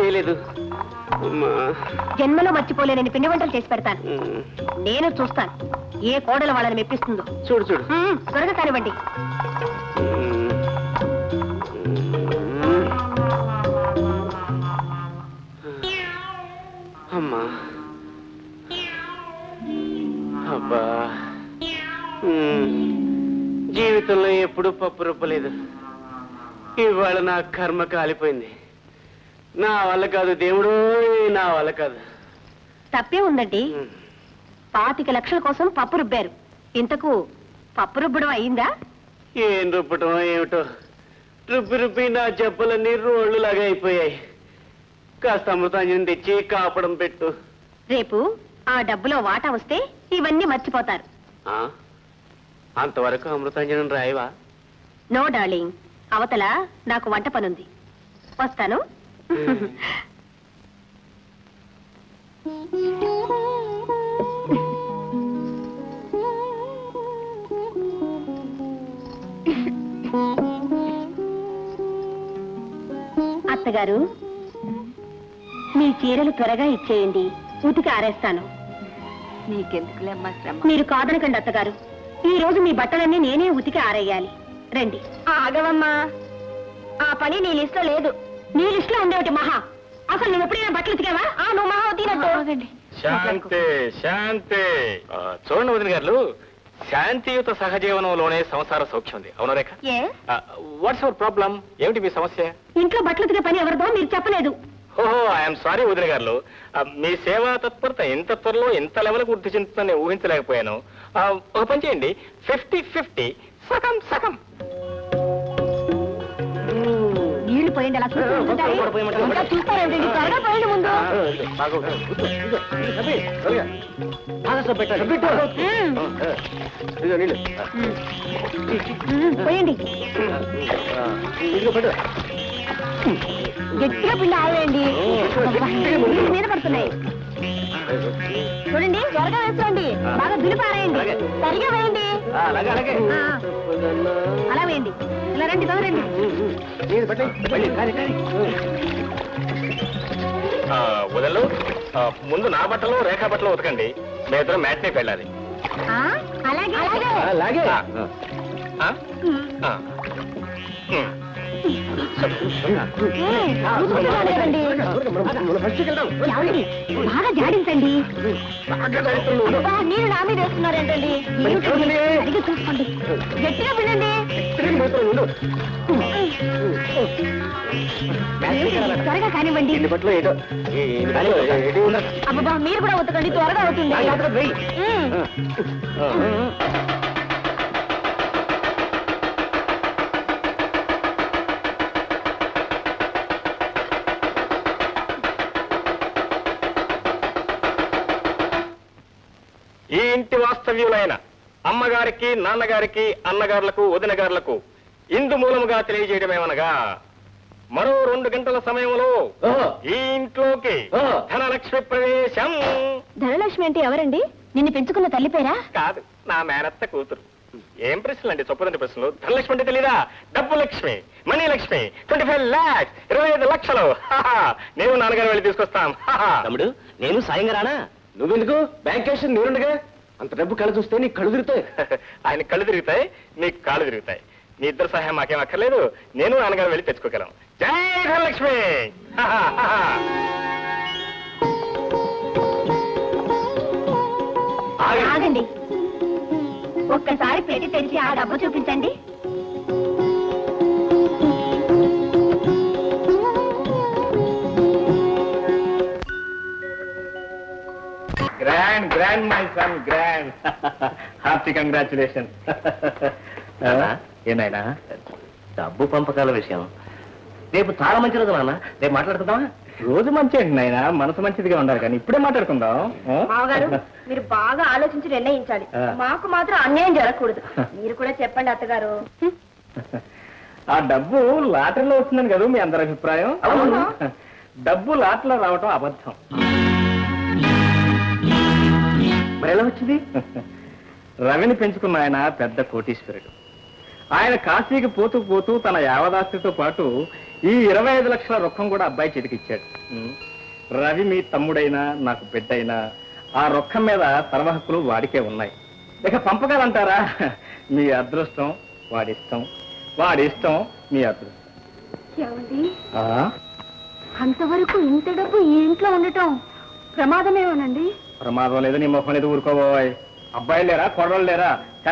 చేయలేదు. అమ్మా. జన్మలో మర్చిపోలేనని పిండి వంటలు చేసి పెడతాను. నేను చూస్తాను. ఏ కోడలు వాళ్ళని మెప్పిస్తుందో. చూడు చూడు. త్వరగా కానివ్వండి. అమ్మా. అబ్బా. జీవితంలో ఎప్పుడూ పప్పు రుబ్బలేదు. ఇవాళ నా కర్మ కాలిపోయింది. నా వల్ల కాదు దేవుడు నా వల్ల కాదు. తప్పే ఉందండి. పాతిక లక్షల కోసం పప్పు రుబ్బారు. ఇంతకు పప్పు రుబ్బడం అయిందా? ఏం రుబ్బటం ఏమిటో. రుబ్బి రుబ్బి నా జబ్బలన్నీ రోళ్ళు లాగా అయిపోయాయి. కాస్త అమృతాంజనం తెచ్చి కాపడం పెట్టు. రేపు ఆ డబ్బులో వాటా వస్తే ఇవన్నీ మర్చిపోతారు. ఆ? అంతవరకు అమృతాంజనం రాయవా? No darling. అవతల నాకు వంట పనుంది. వస్తాను. అత్తగారు మీ చీరలు త్వరగా ఇచ్చేయండి. ఉతికి ఆరేస్తాను. నీకెందుకులేమ్మా శ్రమ? మీరు కాదనకండి అత్తగారు. ఈ రోజు మీ బట్టలన్నీ నేనే ఉతికి ఆరేయాలి. రండి. ఆగవమ్మా. ఆ పని నీ లిస్ట్లో లేదు. నీ లిస్ట్లో ఉండేటి మహా. అసలు నువ్వు ఎప్పుడైనా బట్టలు ఉతికావా? ఆ నువ్వు మహా ఉతికినట్టు. శాంతి శాంతి. ఆ, చూడండి వదిన గారు శాంతియుత సహజీవనంలోనే సంసార సౌఖ్యం ఉంది. అవునా రేఖ? ఏ? వాట్స్ అవర్ ప్రాబ్లం ఏమిటి మీ సమస్య? ఇంట్లో బట్టలు ఉతికే పని ఎవరిదో మీరు చెప్పలేదు. ఓహో ఐఎమ్ సారీ వదిన గారు. మీ సేవా తత్పరత ఇంత త్వరలో ఇంత లెవెల్ వృద్ధి చెందుతుందని ఊహించలేకపోయాను. ఆ, ఒక పని చేయండి. ఫిఫ్టీ ఫిఫ్టీ సగం సగం. పోయండి అలా చూస్తారేంటండి త్వరగా పోయండి ముందు. పోయండి. గట్టిగా పిండి ఆవేయండి మీద పడుతున్నాయి. చూడండి త్వరగా వేసుకోండి. బాగా దులిపారేయండి. సరిగా వేయండి. అలా వేయండి. ఇలా రండి ఆ, వదలు ముందు నా బట్టలు రేఖా బట్టలు ఉతకండి. మీ ఇద్దరు మ్యాట్నే వెళ్ళాలి ఆ, అలాగే అలాగే. బాగా జాడించండి. మీరు నా మీద వేస్తున్నారేంటండి? చూసుకోండి. గట్టిగా వినండి. త్వరగా కానివ్వండి. అబ్బా మీరు కూడా ఉతకండి త్వరగా అవుతుంది. ఈ ఇంటి వాస్తవ్యులైన అమ్మగారికి నాన్నగారికి అన్నగారులకు వదినగారులకు ఇందు మూలముగా తెలియజేయడమేమనగా మరో రెండు గంటల సమయంలో ఈ ఇంట్లోకి. ధనలక్ష్మి ప్రవేశం. ధనలక్ష్మి అంటే ఎవరండి? నిన్ను పెంచుకున్న తల్లి పేరా? కాదు నా మేనత్త కూతురు. ఏం ప్రశ్నలు అండి? చొప్పదండి ప్రశ్నలు. ధనలక్ష్మి అంటే తెలీదా? డబ్బు Lakshmi money Lakshmi twenty five lakhs ఇరవై ఐదు లక్షలు. హాహా. నేను నాన్నగారు వెళ్ళి తీసుకొస్తాం. హాహా. తమ్ముడు నేను సాయంగా రానా? నువ్వెందుకు? బ్యాంక్ క్యాష్ నేనుండగా? అంత డబ్బు కళ్ళ చూస్తే నీ కళ్ళు తిరుగుతాయి. ఆయన కళ్ళు తిరుగుతాయి నీకు కాళ్ళు తిరుగుతాయి. మీ ఇద్దరు సహాయం మాకేం అక్కర్లేదు. నేను నాన్నగారు వెళ్ళి తెచ్చుకోగలం. జై ధనలక్ష్మి. ఆగండి. ఒక్కసారి పెట్టి తెరిచి ఆ డబ్బు చూపించండి. Grand grand my son grand hearty congratulation ఏనాయనా? డబ్బు పంపకాల విషయం. రేపు చాలా మంచి రోజు నాన్న రేపు మాట్లాడుకుందామా? రోజు మంచి అండి నాయన? మనసు మంచిదిగా ఉండాలి కానీ ఇప్పుడే మాట్లాడుకుందాం? మామగారు మీరు బాగా ఆలోచించి నిర్ణయించాలి. మాకు మాత్రం అన్యాయం జరగకూడదు. మీరు కూడా చెప్పండి అత్తగారు. ఆ డబ్బు లాటరీలో వస్తుందని కదా మీ అందరి అభిప్రాయం. డబ్బు లాటరీలో రావటం అబద్ధం. మరి ఎలా వచ్చింది? రవిని పెంచుకున్న ఆయన పెద్ద కోటీశ్వరుడు. ఆయన కాశీకి పోతూ పోతూ తన యావదాస్తితో పాటు ఈ ఇరవై ఐదు లక్షల రొక్కం కూడా అబ్బాయి చేతికిచ్చాడు. రవి మీ తమ్ముడైనా నాకు బిడ్డైనా ఆ రొక్కం మీద సర్వహక్కులు వాడికే ఉన్నాయి. ఇక పంపగలంటారా మీ అదృష్టం వాడిష్టం వాడిష్టం మీ అదృష్టం? అంతవరకు ఇంత డబ్బు ఈ ఇంట్లో ఉండటం ప్రమాదమేమోనండి? ప్రమాదం లేదు నీ ముఖం లేదు ఊరుకోబోయ్. అబ్బాయిలు లేరా? కొడవలు లేరా?